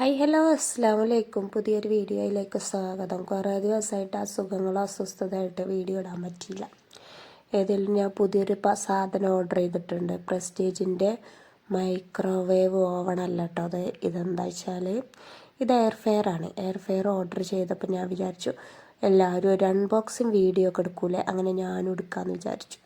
Hi hello അസ്സാം വലൈക്കും പുതിയൊരു വീഡിയോയിലേക്ക് സ്വാഗതം. കുറേ ദിവസമായിട്ട് അസുഖങ്ങളോ അസ്വസ്ഥതയായിട്ട് വീഡിയോ ഇടാൻ പറ്റിയില്ല. ഏതെങ്കിലും ഞാൻ പുതിയൊരു സാധനം ഓർഡർ ചെയ്തിട്ടുണ്ട്. പ്രസ്റ്റീജിന്റെ മൈക്രോവേവ് ഓവൺ അല്ല കേട്ടോ അത്. ഇതെന്താ വെച്ചാൽ ഇത് എയർ ആണ്. എയർ ഫെയർ ഓർഡർ ചെയ്തപ്പോൾ ഞാൻ വിചാരിച്ചു എല്ലാവരും ഒരു അൺബോക്സിങ് വീഡിയോ ഒക്കെ എടുക്കൂലേ? അങ്ങനെ ഞാനും എടുക്കാമെന്ന് വിചാരിച്ചു.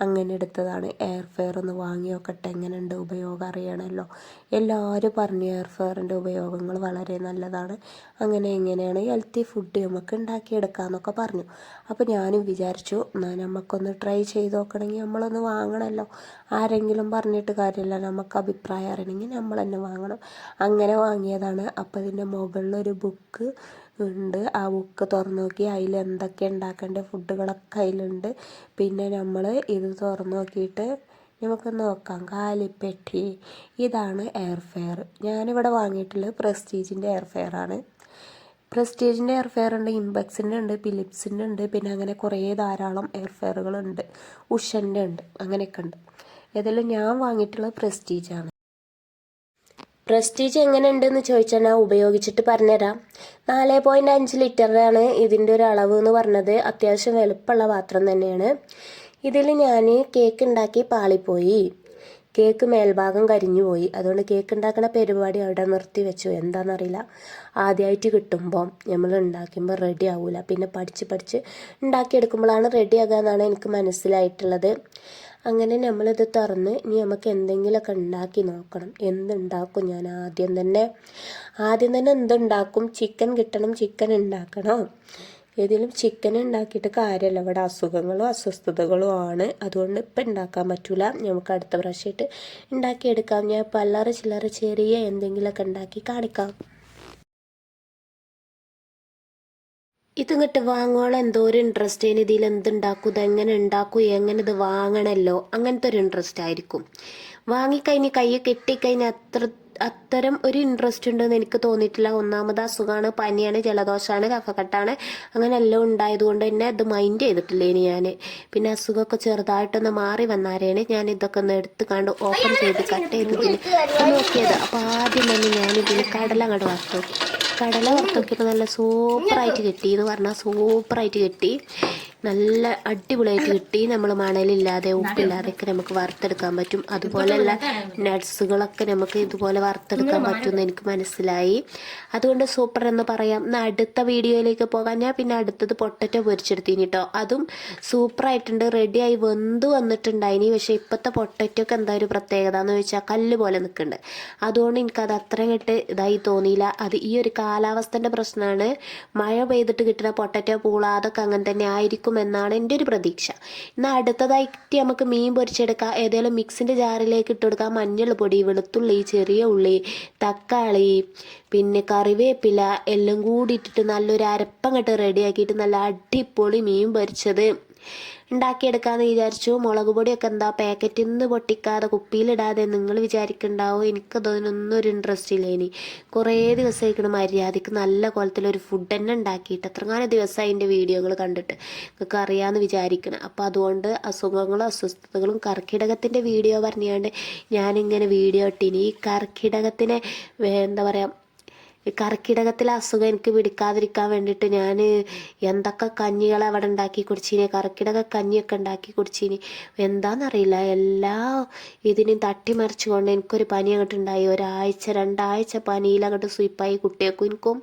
അങ്ങനെ എടുത്തതാണ്. എയർ ഫെയർ ഒന്ന് വാങ്ങി നോക്കട്ടെ എങ്ങനെയുണ്ട് ഉപയോഗം അറിയണമല്ലോ. എല്ലാവരും പറഞ്ഞു എയർ ഫെയറിന്റെ ഉപയോഗങ്ങൾ വളരെ നല്ലതാണ്. അങ്ങനെ എങ്ങനെയാണ് ഹെൽത്തി ഫുഡ് നമുക്ക് ഉണ്ടാക്കിയെടുക്കാമെന്നൊക്കെ പറഞ്ഞു. അപ്പോൾ ഞാനും വിചാരിച്ചു എന്നാൽ നമുക്കൊന്ന് ട്രൈ ചെയ്ത് നോക്കണമെങ്കിൽ നമ്മളൊന്ന് വാങ്ങണമല്ലോ. ആരെങ്കിലും പറഞ്ഞിട്ട് കാര്യമില്ല. നമുക്ക് അഭിപ്രായം അറിയണമെങ്കിൽ നമ്മൾ തന്നെ വാങ്ങണം. അങ്ങനെ വാങ്ങിയതാണ്. അപ്പോൾ ഇതിന്റെ മുകളിലൊരു ബുക്ക് ഉണ്ട്. ആ ബുക്ക് തുറന്നു നോക്കി. അതിൽ എന്തൊക്കെ ഉണ്ടാക്കേണ്ട ഫുഡുകളൊക്കെ അതിലുണ്ട്. പിന്നെ നമ്മൾ ഇത് തുറന്നു നോക്കിയിട്ട് നമുക്ക് നോക്കാം. കാലിപ്പെട്ടി. ഇതാണ് എയർ ഫെയർ ഞാനിവിടെ വാങ്ങിയിട്ടുള്ളത് പ്രസ്റ്റീജിന്റെ എയർ ഫെയർ ആണ്. പ്രസ്റ്റീജിന്റെ എയർ ഫെയർ ഉണ്ട് ഇമ്പെക്സിന്റെ ഉണ്ട് ഫിലിപ്സിന്റെ ഉണ്ട് പിന്നെ അങ്ങനെ കുറേ ധാരാളം എയർ ഫെയറുകളുണ്ട് ഉഷന്റെ ഉണ്ട് അങ്ങനെയൊക്കെ ഉണ്ട്. ഏതായാലും ഞാൻ വാങ്ങിയിട്ടുള്ളത് പ്രസ്റ്റീജാണ് പ്രസ്റ്റീജ് എങ്ങനെയുണ്ടെന്ന് ചോദിച്ചാൽ ഞാൻ ഉപയോഗിച്ചിട്ട് പറഞ്ഞുതരാം. നാല് പോയിന്റ് അഞ്ച് ലിറ്ററാണ് ഇതിന്റെ ഒരു അളവ് എന്ന് പറഞ്ഞത്. അത്യാവശ്യം വലുപ്പമുള്ള പാത്രം തന്നെയാണ്. ഇതിൽ ഞാൻ കേക്ക് ഉണ്ടാക്കി പാളിപ്പോയി. കേക്ക് മേൽഭാഗം കരിഞ്ഞു പോയി. അതുകൊണ്ട് കേക്ക് ഉണ്ടാക്കുന്ന പരിപാടി അവിടെ നിർത്തി വെച്ചു. എന്താണെന്നറിയില്ല ആദ്യമായിട്ട് കിട്ടുമ്പോൾ നമ്മൾ ഉണ്ടാക്കുമ്പോൾ റെഡി ആവില്ല പിന്നെ പഠിച്ച് പഠിച്ച് ഉണ്ടാക്കിയെടുക്കുമ്പോഴാണ് റെഡി ആകുക എന്നാണ് എനിക്ക് മനസ്സിലായിട്ടുള്ളത്. അങ്ങനെ നമ്മളിത് തുറന്ന് ഇനി നമുക്ക് എന്തെങ്കിലുമൊക്കെ ഉണ്ടാക്കി നോക്കണം. എന്തുണ്ടാക്കും ഞാൻ ആദ്യം തന്നെ. ആദ്യം തന്നെ എന്തുണ്ടാക്കും? ചിക്കൻ കിട്ടണം ചിക്കൻ ഉണ്ടാക്കണം. ഏതെങ്കിലും ചിക്കൻ ഉണ്ടാക്കിയിട്ട് കാര്യമല്ല ഇവിടെ അസുഖങ്ങളും അസ്വസ്ഥതകളും ആണ്. അതുകൊണ്ട് ഇപ്പം ഉണ്ടാക്കാൻ പറ്റൂല. നമുക്ക് അടുത്ത പ്രാവശ്യമായിട്ട് ഉണ്ടാക്കിയെടുക്കാം ഞാൻ പല്ലറ ചില്ലറ ചെറിയ എന്തെങ്കിലുമൊക്കെ ഉണ്ടാക്കി കാണിക്കാം. ഇതിങ്ങോട്ട് വാങ്ങോളം എന്തോ ഒരു ഇൻട്രസ്റ്റ് അതിന് ഇതിൽ എന്തുണ്ടാക്കും ഇതെങ്ങനെ ഉണ്ടാക്കും എങ്ങനെ ഇത് വാങ്ങണല്ലോ അങ്ങനത്തെ ഒരു ഇൻട്രസ്റ്റ് ആയിരിക്കും. വാങ്ങിക്കഴിഞ്ഞ് കൈ കെട്ടിക്കഴിഞ്ഞ് അത്ര അത്തരം ഒരു ഇൻട്രസ്റ്റ് ഉണ്ടെന്ന് എനിക്ക് തോന്നിയിട്ടില്ല. ഒന്നാമത് അസുഖമാണ് പനിയാണ് ജലദോഷമാണ് കഫക്കെട്ടാണ് അങ്ങനെ എല്ലാം ഉണ്ടായതുകൊണ്ട് തന്നെ അത് മൈൻഡ് ചെയ്തിട്ടില്ല ഇനി ഞാൻ പിന്നെ അസുഖമൊക്കെ ചെറുതായിട്ടൊന്ന് മാറി വന്നാരെയാണ് ഞാൻ ഇതൊക്കെ ഒന്ന് എടുത്ത് കണ്ട് ഓപ്പൺ ചെയ്ത് കട്ട് ചെയ്ത് നോക്കിയത്. അപ്പോൾ ആദ്യം തന്നെ ഞാൻ ഇതിന് കടല അങ്ങോട്ട് നോക്കി. കടല വറുത്ത് നല്ല സൂപ്പറായിട്ട് കിട്ടി എന്ന് പറഞ്ഞാൽ സൂപ്പറായിട്ട് കിട്ടി. നല്ല അടിപൊളിയായിട്ട് കിട്ടി. നമ്മൾ മണലില്ലാതെ ഉപ്പില്ലാതെയൊക്കെ നമുക്ക് വറുത്തെടുക്കാൻ പറ്റും. അതുപോലെയുള്ള നട്ട്സുകളൊക്കെ നമുക്ക് ഇതുപോലെ വറുത്തെടുക്കാൻ പറ്റും എന്ന് എനിക്ക് മനസ്സിലായി. അതുകൊണ്ട് സൂപ്പർ എന്ന് പറയാം. എന്നാൽ അടുത്ത വീഡിയോയിലേക്ക് പോകാൻ ഞാൻ പിന്നെ അടുത്തത് പൊട്ടറ്റോ പൊരിച്ചെടുത്തിന് കേട്ടോ അതും സൂപ്പറായിട്ടുണ്ട്. റെഡിയായി വെന്ത് വന്നിട്ടുണ്ടായിനി. പക്ഷേ ഇപ്പോഴത്തെ പൊട്ടറ്റോക്ക് എന്താ ഒരു പ്രത്യേകത എന്ന് വെച്ചാൽ കല്ല് പോലെ നിൽക്കുന്നുണ്ട് അതുകൊണ്ട് എനിക്കത് അത്ര കെട്ട് ഇതായി തോന്നിയില്ല. അത് ഈ ഒരു കാലാവസ്ഥന്റെ പ്രശ്നമാണ് മഴ പെയ്തിട്ട് കിട്ടുന്ന പൊട്ടറ്റോ പൂള അതൊക്കെ അങ്ങനെ തന്നെ ആയിരിക്കും എന്നാണ് എന്റെ ഒരു പ്രതീക്ഷ. എന്നാൽ അടുത്തതായിട്ട് നമുക്ക് മീൻ പൊരിച്ചെടുക്കാം. ഏതെങ്കിലും മിക്സിന്റെ ജാറിലേക്ക് ഇട്ട് കൊടുക്കാം. പൊടി വെളുത്തുള്ളി ചെറിയ ഉള്ളി തക്കാളി പിന്നെ കറിവേപ്പില എല്ലാം കൂടി ഇട്ടിട്ട് നല്ലൊരു അരപ്പങ്ങട്ട് റെഡിയാക്കിയിട്ട് നല്ല അടിപൊളി മീൻ പൊരിച്ചത്. ഉണ്ടാക്കിയെടുക്കാമെന്ന് വിചാരിച്ചു. മുളക് പൊടിയൊക്കെ എന്താ പാക്കറ്റിൽ നിന്ന് പൊട്ടിക്കാതെ കുപ്പിയിലിടാതെ നിങ്ങൾ വിചാരിക്കുന്നുണ്ടാവും എനിക്കതൊന്നും ഒരു ഇൻട്രസ്റ്റ് ഇല്ല ഇനി. കുറേ ദിവസമായിരിക്കണം മര്യാദയ്ക്ക് നല്ല കോലത്തിലൊരു ഫുഡ് തന്നെ ഉണ്ടാക്കിയിട്ട്. എത്രങ്ങാനും ദിവസമായി അതിന്റെ വീഡിയോകൾ കണ്ടിട്ട്. നിങ്ങൾക്ക് അറിയാമെന്ന് വിചാരിക്കണം. അപ്പോൾ അതുകൊണ്ട് അസുഖങ്ങളും അസ്വസ്ഥതകളും കർക്കിടകത്തിന്റെ വീഡിയോ പറഞ്ഞുകൊണ്ട് ഞാനിങ്ങനെ വീഡിയോ ഇട്ടിനി. ഈ കർക്കിടകത്തിനെ എന്താ പറയുക ഈ കർക്കിടകത്തിലെ അസുഖം എനിക്ക് പിടിക്കാതിരിക്കാൻ വേണ്ടിയിട്ട് ഞാൻ എന്തൊക്കെ കഞ്ഞികൾ അവിടെ ഉണ്ടാക്കി കുടിച്ചിനി കർക്കിടക കഞ്ഞിയൊക്കെ ഉണ്ടാക്കി കുടിച്ചിനി. എന്താണെന്നറിയില്ല എല്ലാ ഇതിനെയും തട്ടിമറിച്ചുകൊണ്ട് എനിക്കൊരു പനി അങ്ങോട്ട് ഉണ്ടായി. ഒരാഴ്ച രണ്ടാഴ്ച പനിയിൽ അങ്ങോട്ട് സ്വീപ്പായി കുട്ടികൾക്കും എനിക്കും.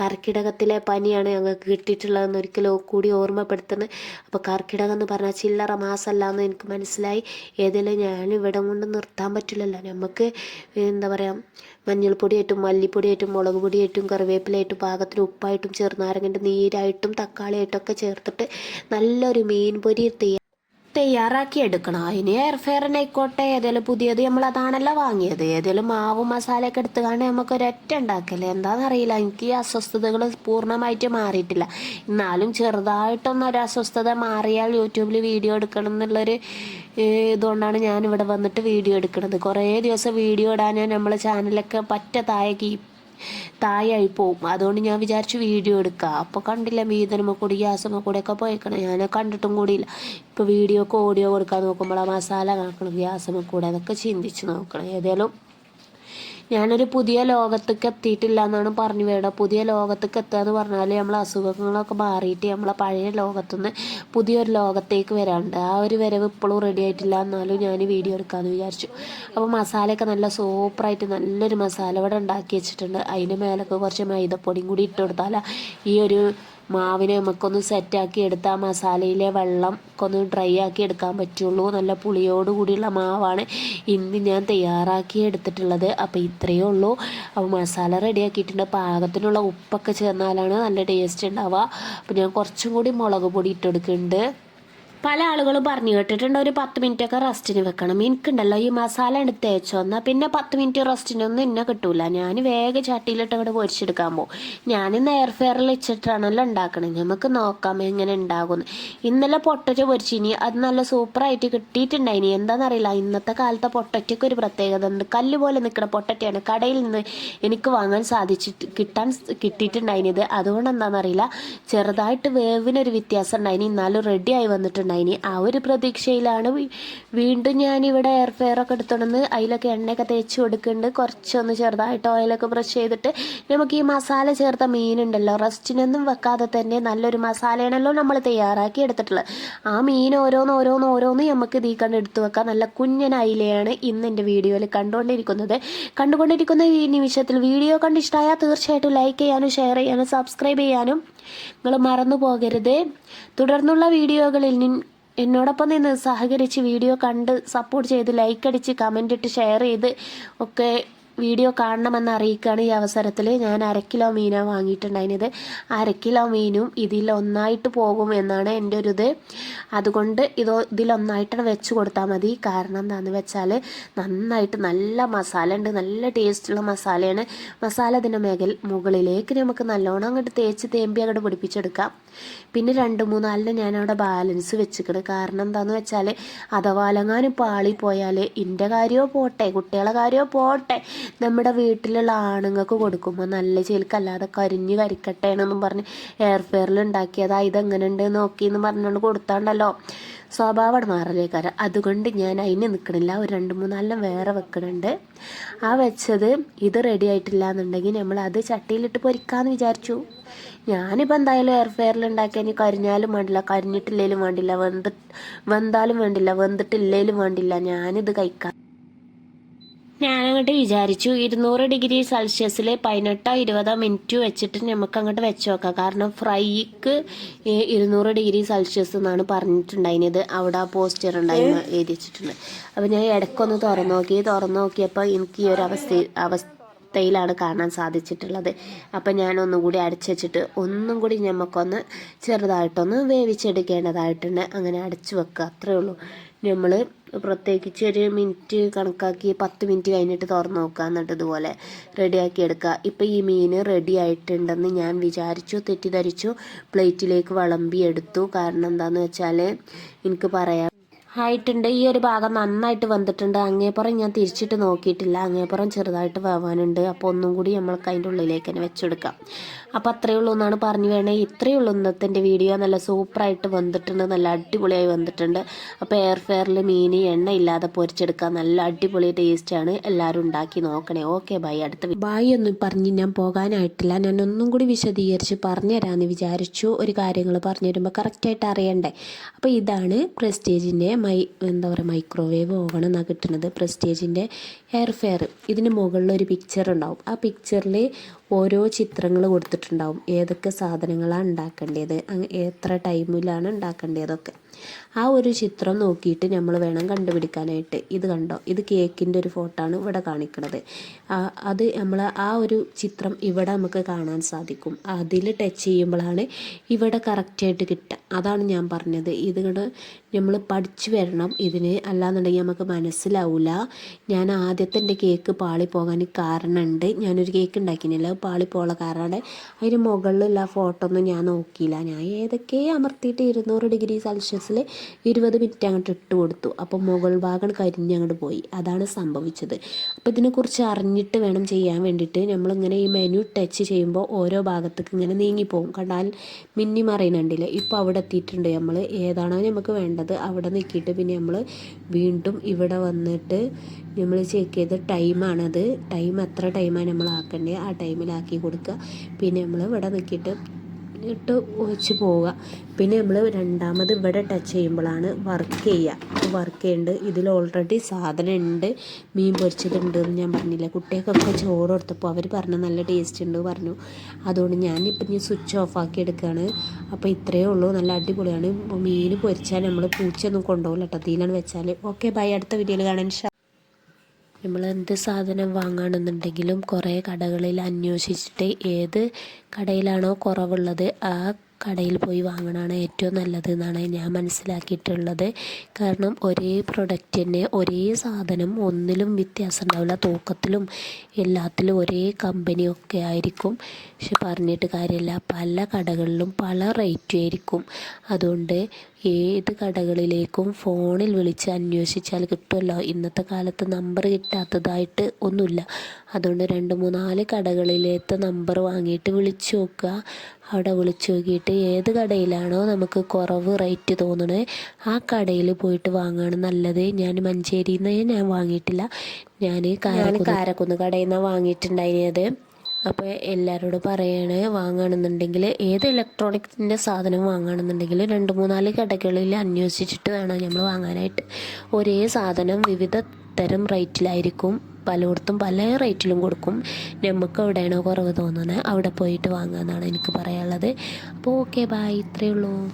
കർക്കിടകത്തിലെ പനിയാണ് ഞങ്ങൾക്ക് കിട്ടിയിട്ടുള്ളതെന്ന് ഒരിക്കലും കൂടി ഓർമ്മപ്പെടുത്തുന്നത്. അപ്പോൾ കർക്കിടകം എന്ന് പറഞ്ഞാൽ ചില്ലറ മാസമല്ല എന്ന് എനിക്ക് മനസ്സിലായി. ഏതെങ്കിലും ഞാൻ ഇവിടെ കൊണ്ട് നിർത്താൻ പറ്റില്ലല്ലോ. നമുക്ക് എന്താ പറയുക മഞ്ഞൾപ്പൊടിയായിട്ടും മല്ലിപ്പൊടിയായിട്ടും മുളക് പൊടിയായിട്ടും കറിവേപ്പിലായിട്ടും പാകത്തിന് ഉപ്പായിട്ടും ചെറുനാരങ്ങന്റെ നീരായിട്ടും തക്കാളിയായിട്ടും ഒക്കെ ചേർത്തിട്ട് നല്ലൊരു മീൻ പൊരി എടുക്കണം അതിന് എയർ ഫെയറിനായിക്കോട്ടെ ഏതെങ്കിലും പുതിയത് നമ്മൾ അതാണല്ലോ വാങ്ങിയത്. ഏതെങ്കിലും മാവ് മസാലയൊക്കെ എടുത്തുകൊണ്ട് നമുക്ക് ഒരൊറ്റ ഉണ്ടാക്കല്ലേ എന്താണെന്നറിയില്ല എനിക്ക് അസ്വസ്ഥതകൾ പൂർണമായിട്ട് മാറിയിട്ടില്ല. എന്നാലും ചെറുതായിട്ടൊന്നും ഒരു അസ്വസ്ഥത മാറിയാൽ യൂട്യൂബിൽ വീഡിയോ എടുക്കണം എന്നുള്ളൊരു ഇതുകൊണ്ടാണ് ഞാൻ ഇവിടെ വന്നിട്ട് വീഡിയോ എടുക്കുന്നത് കുറേ ദിവസം വീഡിയോ ഇടാൻ നമ്മളെ ചാനലൊക്കെ പറ്റ താഴേക്ക് തായായി പോവും അതുകൊണ്ട് ഞാൻ വിചാരിച്ചു വീഡിയോ എടുക്കുക അപ്പോൾ കണ്ടില്ല മീതനമ്മ കൂടി ഗ്യാസമ്മ കൂടെ ഒക്കെ പോയിക്കണം. ഞാൻ കണ്ടിട്ടും കൂടിയില്ല. ഇപ്പോൾ വീഡിയോക്ക് ഓഡിയോ കൊടുക്കാൻ നോക്കുമ്പോൾ ആ മസാല കാണിക്കണം ഗ്യാസമ്മ കൂടെ. അതൊക്കെ ചിന്തിച്ച് നോക്കണം. ഏതായാലും ഞാനൊരു പുതിയ ലോകത്തേക്ക് എത്തിയിട്ടില്ല എന്നാണ് പറഞ്ഞു വേണം പുതിയ ലോകത്തേക്ക് എത്തുക എന്ന് പറഞ്ഞാൽ നമ്മൾ അസുഖങ്ങളൊക്കെ മാറിയിട്ട് നമ്മളെ പഴയ ലോകത്തുനിന്ന് പുതിയൊരു ലോകത്തേക്ക് വരാണ്ട്. ആ ഒരു വരവ് ഇപ്പോഴും റെഡി ആയിട്ടില്ല എന്നാലും ഞാൻ വീഡിയോ എടുക്കാമെന്ന് വിചാരിച്ചു. അപ്പോൾ മസാലയൊക്കെ നല്ല സൂപ്പറായിട്ട് നല്ലൊരു മസാല ഇവിടെ ഉണ്ടാക്കി വെച്ചിട്ടുണ്ട്. അതിന് മേലൊക്കെ കുറച്ച് മൈദപ്പൊടിയും കൂടി ഇട്ട് കൊടുത്താൽ ഈ ഒരു മാവിനെ നമുക്കൊന്ന് സെറ്റാക്കി എടുത്താൽ മസാലയിലെ വെള്ളം ഒന്ന് ഡ്രൈ ആക്കി എടുക്കാൻ പറ്റുള്ളൂ. നല്ല പുളിയോട് കൂടിയുള്ള മാവാണ് ഇന്ന് ഞാൻ തയ്യാറാക്കി എടുത്തിട്ടുള്ളത്. അപ്പോൾ ഇത്രയേ ഉള്ളൂ. അപ്പോൾ മസാല റെഡിയാക്കിയിട്ടുണ്ട് പാകത്തിനുള്ള ഉപ്പൊക്കെ ചേർന്നാലാണ് നല്ല ടേസ്റ്റ് ഉണ്ടാവുക. അപ്പോൾ ഞാൻ കുറച്ചും കൂടി മുളക് പൊടി ഇട്ടെടുക്കുന്നുണ്ട് പല ആളുകളും പറഞ്ഞു കേട്ടിട്ടുണ്ട് ഒരു പത്ത് മിനിറ്റ് ഒക്കെ റെസ്റ്റിന് വെക്കണം. എനിക്കുണ്ടല്ലോ ഈ മസാല എടുത്ത് തേച്ചോ പിന്നെ പത്ത് മിനിറ്റ് റെസ്റ്റിനൊന്നും എന്നെ കിട്ടൂല. ഞാൻ വേഗം ചട്ടിയിലിട്ട് അങ്ങോട്ട് പൊരിച്ചെടുക്കാൻ പോകും ഞാൻ എയർ ഫെയറിൽ വെച്ചിട്ടാണല്ലോ ഉണ്ടാക്കണത് നമുക്ക് നോക്കാം എങ്ങനെ ഉണ്ടാകുമെന്ന് ഇന്നലെ പൊട്ടറ്റ പൊരിച്ചിനി അത് നല്ല സൂപ്പറായിട്ട് കിട്ടിയിട്ടുണ്ടായിനി. എന്താണെന്നറിയില്ല ഇന്നത്തെ കാലത്തെ പൊട്ടറ്റയ്ക്ക് ഒരു പ്രത്യേകത ഉണ്ട്. കല്ല് പോലെ നിൽക്കുന്ന പൊട്ടറ്റയാണ് കടയിൽ നിന്ന് എനിക്ക് വാങ്ങാൻ സാധിച്ചിട്ട് കിട്ടാൻ കിട്ടിയിട്ടുണ്ടായിനിത്. അതുകൊണ്ട് എന്താണെന്നറിയില്ല ചെറുതായിട്ട് വേവിനൊരു വ്യത്യാസം ഉണ്ടായിനി. എന്നാലും റെഡിയായി വന്നിട്ടുണ്ടായിനി ആ ഒരു പ്രതീക്ഷയിലാണ് വീണ്ടും ഞാനിവിടെ എയർ ഫെയർ ഒക്കെ എടുത്തോണ്ടെന്ന് അതിലൊക്കെ എണ്ണയൊക്കെ തേച്ച് കൊടുക്കുന്നുണ്ട് കുറച്ചൊന്ന് ചെറുതായിട്ട് ഓയിലൊക്കെ ബ്രഷ് ചെയ്തിട്ട് നമുക്ക് ഈ മസാല ചേർത്ത മീനുണ്ടല്ലോ. റെസ്റ്റിനൊന്നും വെക്കാതെ തന്നെ നല്ലൊരു മസാലയാണല്ലോ നമ്മൾ തയ്യാറാക്കി എടുത്തിട്ടുള്ളത്. ആ മീൻ ഓരോന്ന് ഓരോന്ന് ഓരോന്ന് നമുക്ക് ഇതിൽ കണ്ട് എടുത്തു വെക്കാം. നല്ല കുഞ്ഞൻ അയിലയാണ് ഇന്ന് എന്റെ വീഡിയോയിൽ കണ്ടുകൊണ്ടിരിക്കുന്നത്. കണ്ടുകൊണ്ടിരിക്കുന്ന ഈ നിമിഷത്തിൽ വീഡിയോ കണ്ട് ഇഷ്ടമായാൽ തീർച്ചയായിട്ടും ലൈക്ക് ചെയ്യാനും ഷെയർ ചെയ്യാനും സബ്സ്ക്രൈബ് ചെയ്യാനും നിങ്ങൾ മറന്നു പോകരുത്. തുടർന്നുള്ള വീഡിയോകളിൽ നിൻ- എന്നോടൊപ്പം നിന്ന് സഹകരിച്ച് വീഡിയോ കണ്ട് സപ്പോർട്ട് ചെയ്ത് ലൈക്ക് അടിച്ച് കമന്റ് ഇട്ട് ഷെയർ ചെയ്ത് ഒക്കെ വീഡിയോ കാണണമെന്ന് അറിയിക്കുകയാണ് ഈ അവസരത്തിൽ ഞാൻ അരക്കിലോ കിലോ മീനാണ് വാങ്ങിയിട്ടുണ്ടായിരുന്നത്. അരക്കിലോ കിലോ മീനും ഇതിലൊന്നായിട്ട് പോകും എന്നാണ് എന്റെ ഒരു ഇത് അതുകൊണ്ട് ഇത് ഇതിലൊന്നായിട്ടാണ് വെച്ച് കൊടുത്താൽ മതി. കാരണം എന്താണെന്ന് വെച്ചാൽ നന്നായിട്ട് നല്ല മസാല ഉണ്ട്. നല്ല ടേസ്റ്റുള്ള മസാലയാണ്. മസാല ഇതിന്റെ മേഖല മുകളിലേക്ക് നമുക്ക് നല്ലോണം അങ്ങോട്ട് തേച്ച് തേമ്പി അങ്ങോട്ട് പിടിപ്പിച്ചെടുക്കാം. പിന്നെ രണ്ട് മൂന്നാലിന് ഞാൻ അവിടെ ബാലൻസ് വെച്ചിക്കണ്. കാരണം എന്താണെന്ന് വെച്ചാൽ അഥവാ അലങ്ങാനും പാളി പോയാൽ എന്റെ കാര്യമോ പോട്ടെ കുട്ടികളെ കാര്യമോ പോട്ടെ നമ്മുടെ വീട്ടിലുള്ള ആണുങ്ങൾക്ക് കൊടുക്കുമ്പോൾ നല്ല ചേൽക്കല്ലാതെ കരിഞ്ഞ് കരിക്കട്ടെ എന്നൊന്നും പറഞ്ഞ് എയർ ഫെയറിൽ ഉണ്ടാക്കിയതാ ഇതെങ്ങനെ ഉണ്ട് നോക്കി എന്ന് പറഞ്ഞുകൊണ്ട് കൊടുത്താണ്ടല്ലോ. സ്വഭാവം മാറലേക്കാരം. അതുകൊണ്ട് ഞാൻ അതിന് നിൽക്കണില്ല ഒരു രണ്ട് മൂന്നാലെണ്ണം വേറെ വെക്കണുണ്ട്. ആ വെച്ചത് ഇത് റെഡി ആയിട്ടില്ല എന്നുണ്ടെങ്കിൽ നമ്മൾ അത് ചട്ടിയിലിട്ട് പൊരിക്കാമെന്ന് വിചാരിച്ചു. ഞാനിപ്പോൾ എന്തായാലും എയർ ഫെയറിൽ ഉണ്ടാക്കിയാൽ ഇനി കരിഞ്ഞാലും വേണ്ടില്ല. കരിഞ്ഞിട്ടില്ലേലും വേണ്ടില്ല. വെന്ത് വെന്താലും വേണ്ടില്ല. വെന്തിട്ടില്ലേലും വേണ്ടില്ല. ഞാനിത് കഴിക്കാം. ഞാനങ്ങോട്ട് വിചാരിച്ചു ഇരുന്നൂറ് ഡിഗ്രി സെൽഷ്യസിൽ പതിനെട്ടോ ഇരുപതോ മിനിറ്റ് വെച്ചിട്ട് നമുക്ക് അങ്ങോട്ട് വെച്ച് നോക്കാം. കാരണം ഫ്രൈക്ക് ഇരുന്നൂറ് ഡിഗ്രി സെൽഷ്യസ് എന്നാണ് പറഞ്ഞിട്ടുണ്ടായിരുന്നത്. അവിടെ ആ പോസ്റ്റർ ഉണ്ടായിരുന്നു എഴുതി വെച്ചിട്ടുണ്ട്. അപ്പോൾ ഞാൻ ഇടയ്ക്കൊന്ന് തുറന്നു നോക്കി. തുറന്നു നോക്കിയപ്പോൾ എനിക്ക് ഈ ഒരു അവസ്ഥ അവസ്ഥ അവസ്ഥയിലാണ് കാണാൻ സാധിച്ചിട്ടുള്ളത്. അപ്പം ഞാൻ ഒന്നുകൂടി അടച്ചുവെച്ചിട്ട് ഒന്നും കൂടി നമുക്കൊന്ന് ചെറുതായിട്ടൊന്ന് വേവിച്ചെടുക്കേണ്ടതായിട്ടുണ്ട്. അങ്ങനെ അടച്ചു വെക്കുക. അത്രേ ഉള്ളൂ. നമ്മൾ പ്രത്യേകിച്ച് ഒരു മിനിറ്റ് കണക്കാക്കി പത്ത് മിനിറ്റ് കഴിഞ്ഞിട്ട് തുറന്ന് നോക്കുക എന്നിട്ട് ഇതുപോലെ റെഡിയാക്കി എടുക്കുക. ഇപ്പം ഈ മീൻ റെഡി ആയിട്ടുണ്ടെന്ന് ഞാൻ വിചാരിച്ചു തെറ്റിദ്ധരിച്ചു. പ്ലേറ്റിലേക്ക് വിളമ്പി എടുത്തു കാരണം എന്താണെന്ന് വെച്ചാൽ എനിക്ക് പറയാം ആയിട്ടുണ്ട്. ഈ ഒരു ഭാഗം നന്നായിട്ട് വന്നിട്ടുണ്ട്. അങ്ങേപ്പുറം ഞാൻ തിരിച്ചിട്ട് നോക്കിയിട്ടില്ല. അങ്ങേപ്പുറം ചെറുതായിട്ട് വേവാനുണ്ട്. അപ്പോൾ ഒന്നും കൂടി നമ്മൾക്ക് അതിന്റെ ഉള്ളിലേക്ക് തന്നെ വെച്ചെടുക്കാം. അപ്പോൾ അത്രയേ ഉള്ളൂ എന്നാണ് പറഞ്ഞു വേണേ ഇത്രയേ ഉള്ളൂ ഇന്നത്തെ വീഡിയോ. നല്ല സൂപ്പറായിട്ട് വന്നിട്ടുണ്ട്. നല്ല അടിപൊളിയായി വന്നിട്ടുണ്ട്. അപ്പോൾ എയർ ഫെയറിൽ മീൻ എണ്ണ ഇല്ലാതെ പൊരിച്ചെടുക്കാൻ നല്ല അടിപൊളി ടേസ്റ്റാണ് എല്ലാവരും ഉണ്ടാക്കി നോക്കണേ. Okay bye. അടുത്ത ബായ് ഒന്നും പറഞ്ഞ് ഞാൻ പോകാനായിട്ടില്ല. ഞാൻ ഒന്നും കൂടി വിശദീകരിച്ച് പറഞ്ഞുതരാമെന്ന് വിചാരിച്ചു. ഒരു കാര്യങ്ങൾ പറഞ്ഞു തരുമ്പോൾ കറക്റ്റായിട്ട് അറിയണ്ടേ. അപ്പോൾ ഇതാണ് പ്രസ്റ്റേജിന്റെ മൈ എന്താ പറയുക മൈക്രോവേവ് ഓവൺ എന്നാണ് കിട്ടുന്നത് പ്രസ്റ്റേജിന്റെ എയർ ഫെയർ ഇതിന് ഒരു പിക്ചർ ഉണ്ടാവും. ആ പിക്ചറിൽ ഓരോ ചിത്രങ്ങൾ കൊടുത്തിട്ടുണ്ടാവും. ഏതൊക്കെ സാധനങ്ങളാണ് ഉണ്ടാക്കേണ്ടത്? എത്ര ടൈമിലാണ് ഉണ്ടാക്കേണ്ടതൊക്കെ. ആ ഒരു ചിത്രം നോക്കിയിട്ട് നമ്മൾ വേണം കണ്ടുപിടിക്കാനായിട്ട്. ഇത് കണ്ടോ? ഇത് കേക്കിന്റെ ഒരു ഫോട്ടോ ആണ് ഇവിടെ കാണിക്കുന്നത് അത് നമ്മൾ ആ ഒരു ചിത്രം ഇവിടെ നമുക്ക് കാണാൻ സാധിക്കും. അതിൽ ടച്ച് ചെയ്യുമ്പോഴാണ് ഇവിടെ കറക്റ്റായിട്ട് കിട്ടുക. അതാണ് ഞാൻ പറഞ്ഞത്. ഇതുകൊണ്ട് നമ്മൾ പഠിച്ചു വരണം. ഇതിന് അല്ലാന്നുണ്ടെങ്കിൽ നമുക്ക് മനസ്സിലാവില്ല ഞാൻ ആദ്യത്തെ എന്റെ കേക്ക് പാളിപ്പോകാൻ കാരണമുണ്ട്. ഞാനൊരു കേക്ക് ഉണ്ടാക്കിയില്ല അത് കാരണം അതിന് മുകളിലുള്ള ഫോട്ടോ ഒന്നും ഞാൻ നോക്കിയില്ല. ഞാൻ ഏതൊക്കെ അമർത്തിയിട്ട് ഇരുന്നൂറ് ഡിഗ്രി സെൽഷ്യസിൽ ഇരുപത് മിനിറ്റ് അങ്ങോട്ട് ഇട്ട് കൊടുത്തു. അപ്പോൾ മുകൾ ഭാഗം കരിഞ്ഞങ്ങോട്ട് പോയി. അതാണ് സംഭവിച്ചത്. അപ്പോൾ ഇതിനെക്കുറിച്ച് അറിഞ്ഞിട്ട് വേണം ചെയ്യാൻ വേണ്ടിയിട്ട്. നമ്മളിങ്ങനെ ഈ മെനു ടച്ച് ചെയ്യുമ്പോൾ ഓരോ ഭാഗത്തേക്ക് ഇങ്ങനെ നീങ്ങിപ്പോവും. കണ്ടാൽ മിന്നി മറിയുന്നുണ്ടില്ല? ഇപ്പോൾ അവിടെ എത്തിയിട്ടുണ്ട് നമ്മൾ ഏതാണോ നമുക്ക് വേണ്ടത് അവിടെ നിൽക്കിയിട്ട് പിന്നെ നമ്മൾ വീണ്ടും ഇവിടെ വന്നിട്ട് നമ്മൾ ചെക്ക് ചെയ്ത ടൈമാണത് ടൈം എത്ര ടൈമാണ് നമ്മൾ ആക്കേണ്ടത് ആ ടൈമിലാക്കി കൊടുക്കുക പിന്നെ നമ്മൾ ഇവിടെ നിൽക്കിയിട്ട് ഇട്ട് വെച്ച് പോവുക. പിന്നെ നമ്മൾ രണ്ടാമത് ഇവിടെ ടച്ച് ചെയ്യുമ്പോഴാണ് വർക്ക് ചെയ്യുക. വർക്ക് ചെയ്യുന്നുണ്ട്. ഇതിൽ ഓൾറെഡി സാധനം ഉണ്ട് മീൻ പൊരിച്ചതുണ്ട് എന്ന് ഞാൻ പറഞ്ഞില്ല. കുട്ടികൾക്കൊക്കെ ചോറ് കൊടുത്തപ്പോൾ അവർ പറഞ്ഞു നല്ല ടേസ്റ്റ് ഉണ്ട് പറഞ്ഞു. അതുകൊണ്ട് ഞാനിപ്പം ഞാൻ സ്വിച്ച് ഓഫ് ആക്കി എടുക്കുകയാണ്. അപ്പോൾ ഇത്രയേ ഉള്ളൂ. നല്ല അടിപൊളിയാണ്. മീൻ പൊരിച്ചാൽ നമ്മൾ പൂച്ചയൊന്നും കൊണ്ടുപോകില്ല കേട്ടോ. തീലാണ് വെച്ചാൽ ഓക്കെ ബൈ അടുത്ത വീഡിയോയിൽ കാണാൻ നമ്മൾ എന്ത് സാധനം വാങ്ങണമെന്നുണ്ടെങ്കിലും കുറേ കടകളിൽ അന്വേഷിച്ചിട്ട് ഏത് കടയിലാണോ കുറവുള്ളത് ആ കടയിൽ പോയി വാങ്ങണതാണ് ഏറ്റവും നല്ലത് എന്നാണ് ഞാൻ മനസ്സിലാക്കിയിട്ടുള്ളത്. കാരണം ഒരേ പ്രൊഡക്റ്റ് തന്നെ ഒരേ സാധനം ഒന്നിലും വ്യത്യാസം ഉണ്ടാവില്ല തൂക്കത്തിലും എല്ലാത്തിലും ഒരേ കമ്പനിയൊക്കെ ആയിരിക്കും. പക്ഷെ പറഞ്ഞിട്ട് കാര്യമില്ല. പല കടകളിലും പല റേറ്റും ആയിരിക്കും. അതുകൊണ്ട് ഏത് കടകളിലേക്കും ഫോണിൽ വിളിച്ച് അന്വേഷിച്ചാൽ കിട്ടുമല്ലോ? ഇന്നത്തെ കാലത്ത് നമ്പർ കിട്ടാത്തതായിട്ട് ഒന്നുമില്ല. അതുകൊണ്ട് രണ്ട് മൂന്നാൽ കടകളിലേത്തെ നമ്പർ വാങ്ങിയിട്ട് വിളിച്ചു നോക്കുക. അവിടെ വിളിച്ചു നോക്കിയിട്ട് ഏത് കടയിലാണോ നമുക്ക് കുറവ് റേറ്റ് തോന്നണേ ആ കടയിൽ പോയിട്ട് വാങ്ങുകയാണ് നല്ലത്. ഞാൻ മഞ്ചേരിയിൽ നിന്ന് ഞാൻ വാങ്ങിയിട്ടില്ല. ഞാൻ കാരക്കുന്ന് കാരക്കുന്ന് കടയിൽ നിന്നാണ് വാങ്ങിയിട്ടുണ്ടായിരുന്നത്. അപ്പോൾ എല്ലാവരോടും പറയാണ് വാങ്ങുകയാണെന്നുണ്ടെങ്കിൽ ഏത് ഇലക്ട്രോണിക്സിന്റെ സാധനം വാങ്ങുകയാണെന്നുണ്ടെങ്കിൽ രണ്ട് മൂന്നാൽ കടകളിൽ അന്വേഷിച്ചിട്ട് വേണം നമ്മൾ വാങ്ങാനായിട്ട്. ഒരേ സാധനം വിവിധ തരം റേറ്റിലായിരിക്കും. പലയിടത്തും പല റേറ്റിലും കൊടുക്കും. നമുക്ക് എവിടെയാണോ കുറവ് തോന്നുന്നത് അവിടെ പോയിട്ട് വാങ്ങാമെന്നാണ് എനിക്ക് പറയാനുള്ളത്. അപ്പോൾ ഓക്കെ ബായ് ഇത്രയേ ഉള്ളൂ.